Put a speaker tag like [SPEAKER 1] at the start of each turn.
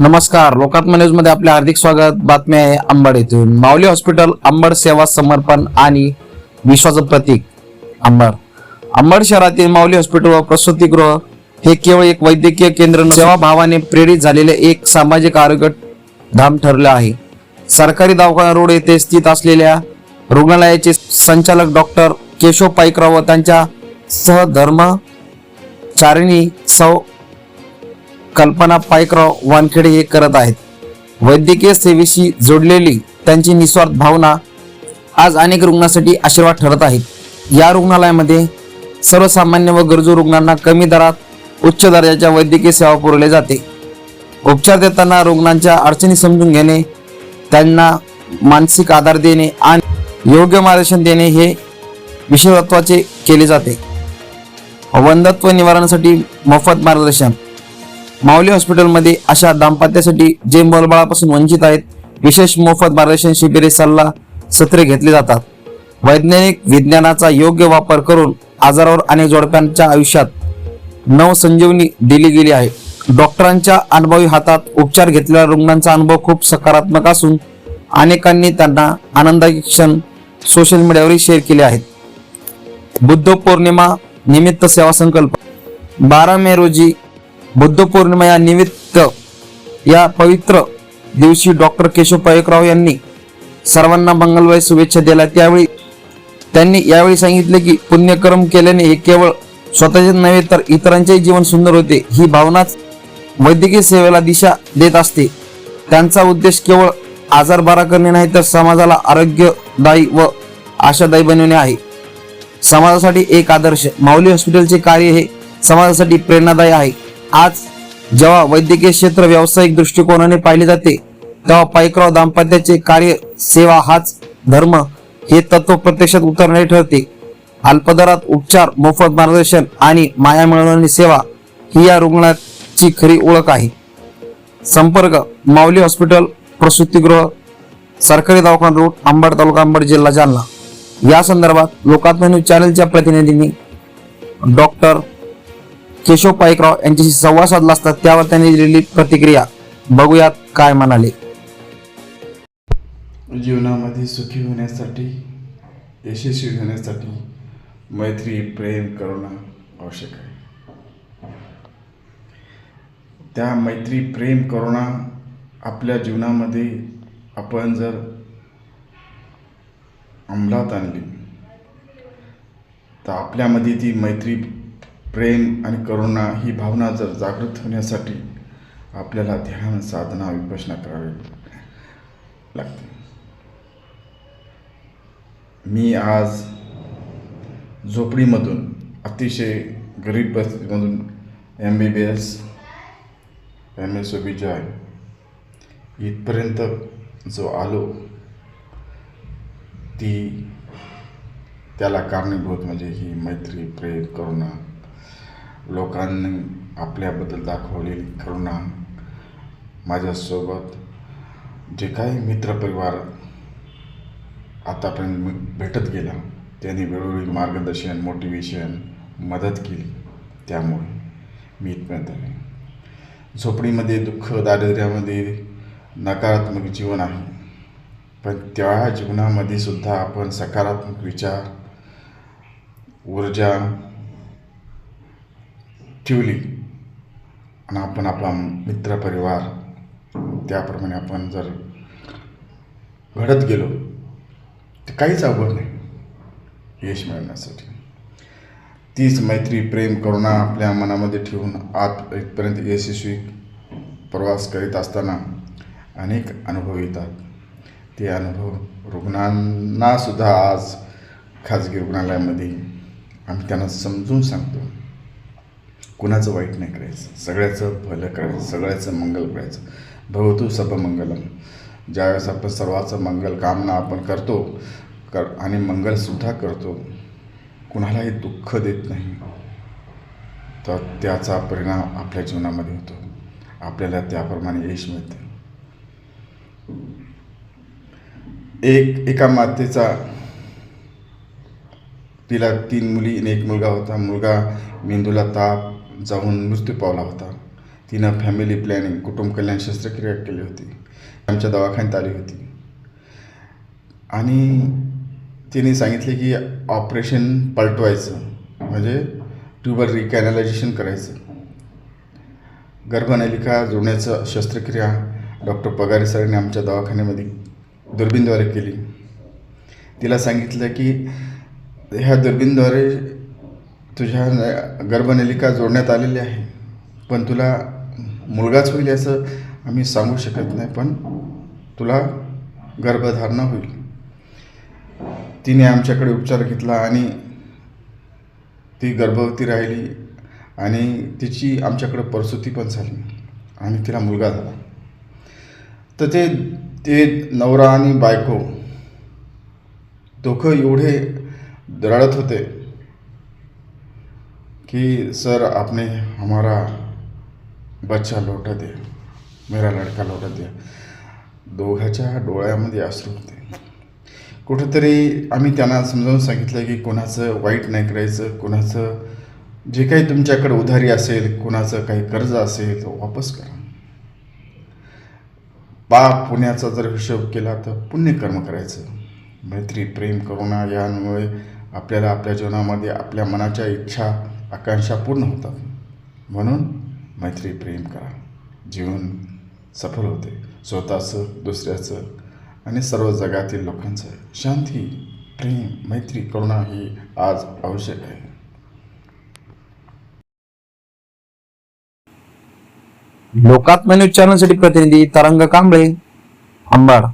[SPEAKER 1] नमस्कार. लोकात्मा न्यूजमध्ये आपले हार्दिक स्वागत. बातमी आहे अंबड येथून. माऊली हॉस्पिटल अंबड सेवा समर्पण आणि विश्वाचं प्रतीक अंबड. अंबड शहरातील माऊली हॉस्पिटल व प्रसूतीगृह हे केवळ एक वैद्यकीय केंद्र सेवा सेवाभावाने प्रेरित झालेले एक सामाजिक आरोग्य धाम ठरले आहे. सरकारी दवाखाना रोड येथे स्थित असलेल्या रुग्णालयाचे संचालक डॉक्टर केशव पाईकराव व त्यांच्या सहधर्मचारिणी सौ कल्पना पायकराव वानखेडे हे करत आहेत. वैद्यकीय सेवेशी जोडलेली त्यांची निस्वार्थ भावना आज अनेक रुग्णांसाठी आशीर्वाद ठरत आहेत. या रुग्णालयामध्ये सर्वसामान्य व गरजू रुग्णांना कमी दरात उच्च दर्जाच्या वैद्यकीय सेवा पुरवली जाते. उपचार देताना रुग्णांच्या अडचणी समजून घेणे त्यांना मानसिक आधार देणे आणि योग्य मार्गदर्शन देणे हे विशेषत्वाचे केले जाते. वंधत्व निवारणासाठी मोफत मार्गदर्शन माऊली हॉस्पिटलमध्ये अशा दाम्पत्यासाठी जे मलबळापासून वंचित आहेत विशेष मोफत मार्गदर्शन शिबिरे सल्ला सत्रे घेतले जातात. वैज्ञानिक विज्ञानाचा योग्य वापर करून आजारावर आणि जोडप्यांच्या आयुष्यात नवसंजीवनी दिली गेली आहे. डॉक्टरांच्या अनुभवी हातात उपचार घेतलेल्या रुग्णांचा अनुभव खूप सकारात्मक असून अनेकांनी त्यांना आनंदाची क्षण सोशल मीडियावर शेअर केले आहेत. बुद्ध पौर्णिमा निमित्त सेवा संकल्प. बारा मे रोजी बुद्ध पौर्णिमा या निमित्त या पवित्र दिवशी डॉक्टर केशव पायकराव यांनी सर्वांना मंगलवारी शुभेच्छा दिल्या. त्यावेळी त्यांनी यावेळी सांगितले की पुण्यकर्म केल्याने हे केवळ स्वतःचे नव्हे तर इतरांचेही जीवन सुंदर होते. ही भावनाच वैद्यकीय सेवेला दिशा देत असते. त्यांचा उद्देश केवळ आजार बरा करणे नाही तर समाजाला आरोग्यदायी व आशादायी बनवणे आहे. समाजासाठी एक आदर्श. माऊली हॉस्पिटलचे कार्य हे समाजासाठी प्रेरणादायी आहे. आज जेव्हा वैद्यकीय क्षेत्र व्यावसायिक दृष्टिकोनाने पाहिले जाते तेव्हा पाईकराव दाम्पत्याचे कार्य सेवा हाच धर्म हे तत्व प्रत्यक्षात उतरणारे ठरते. अल्पदरात उपचार मोफत मार्गदर्शन आणि माया मिळवणारी सेवा ही या रुग्णाची खरी ओळख आहे. संपर्क माऊली हॉस्पिटल प्रसूतीगृह सरकारी दवाखाना रोड अंबड तालुका अंबड जिल्हा जालना. या संदर्भात लोकात्म न्यूज चॅनलच्या प्रतिनिधींनी डॉक्टर केशव पाईकराव यांच्याशी संवाद साधला असता त्यावर त्यांनी दिलेली प्रतिक्रिया. बघूयात काय म्हणाले.
[SPEAKER 2] जीवनामध्ये सुखी होण्यासाठी यशस्वी होण्यासाठी मैत्री प्रेम करुणा आवश्यक आहे. त्या मैत्री प्रेम करुणा आपल्या जीवनामध्ये आपण जर अंमलात आणली तर आपल्यामध्ये ती मैत्री प्रेम आणि करुणा ही भावना जर जागृत होण्यासाठी आपल्याला ध्यान साधना विपसना करावी लागते. मी आज झोपडीमधून अतिशय गरीब परिस्थितीमधून M B B S M S O B GY इथपर्यंत जो आलो ती त्याला कारणीभूत म्हणजे ही मैत्री प्रेम करुणा लोकांनी आपल्याबद्दल दाखवलेली करुणा माझ्यासोबत जे काही मित्रपरिवार आतापर्यंत मी भेटत गेला त्यांनी वेळोवेळी मार्गदर्शन मोटिवेशन मदत केली. त्यामुळे मी इथपर्यंत आले. झोपडीमध्ये दुःख दारिद्र्यामध्ये नकारात्मक जीवन आहे. पण त्या जीवनामध्ये सुद्धा आपण सकारात्मक विचार ऊर्जा ठेवली आणि आपण आपला मित्रपरिवार त्याप्रमाणे आपण जर घडत गेलो तर काहीच अवघड नाही यश मिळवण्यासाठी. तीच मैत्री प्रेम करुणा आपल्या मनामध्ये ठेवून आत इथपर्यंत यशस्वी प्रवास करीत असताना अनेक अनुभव येतात. ते अनुभव रुग्णांनासुद्धा आज खाजगी रुग्णालयामध्ये आम्ही त्यांना समजून सांगतो. कुणाचं वाईट नाही करायचं. सगळ्याचं भलं करायचं सगळ्याचं मंगल करायचं. भवतु सब मंगलम. ज्यावेळेस आपण सर्वाचं मंगल कामना आपण करतो कर आणि मंगलसुद्धा करतो कुणालाही दुःख देत नाही तर त्याचा परिणाम आपल्या जीवनामध्ये होतो. आपल्याला त्याप्रमाणे यश मिळते. एक एका मातेचा तिला तीन मुली आणि एक मुलगा होता. मुलगा मेंदूला ताप जाऊन मृत्यू पावला होता. तिनं फॅमिली प्लॅनिंग कुटुंब कल्याण शस्त्रक्रिया केली होती. आमच्या दवाखान्यात आली होती. आणि तिने सांगितले की ऑपरेशन पलटवायचं. म्हणजे ट्यूबर रिकॅनलायझेशन करायचं. गर्भनलिका जोडण्याचं शस्त्रक्रिया डॉक्टर पगारे सरांनी आमच्या दवाखान्यामध्ये दुर्बीनद्वारे केली. तिला सांगितलं की ह्या दुर्बीनद्वारे तुझ्या न- गर्भनलिका जोडण्यात आलेली आहे. पण तुला मुलगाच होईल असं आम्ही सांगू शकत नाही पण तुला गर्भधारणा होईल. तिने आमच्याकडे उपचार घेतला आणि ती गर्भवती राहिली आणि तिची आमच्याकडे प्रसूती पण झाली आणि तिला मुलगा झाला. तर ते ते नवरा आणि बायको दोघं एवढे रडत होते कि सर आपने हमारा बच्चा लौटा दे मेरा लड़का लौटा दिया। दोघाच्या डोळ्यामध्ये अश्रू होते. कुठंतरी आम्ही त्यांना समजावून सांगितलं की कोणाचं वाईट नाही करायचं कोणाचं जे काही तुमच्याकडे उधारी असेल कोणाचं काही कर्ज असेल तर वापस करा. पाप पुण्याचा जर हिशोब केला तर पुण्यकर्म करायचं. मैत्री प्रेम करुणा यांमुळे आपल्याला आपल्या जीवनामध्ये आपल्या मनाच्या इच्छा आकांक्षा पूर्ण होतात. म्हणून मैत्री प्रेम करा. जीवन सफल होते. स्वतःचं दुसऱ्याचं आणि सर्व जगातील लोकांचं शांती प्रेम मैत्री करुणा ही आज आवश्यक आहे.
[SPEAKER 1] लोकात्म न्यूज चॅनलसाठी प्रतिनिधी तरंग कांबळे अंबाड.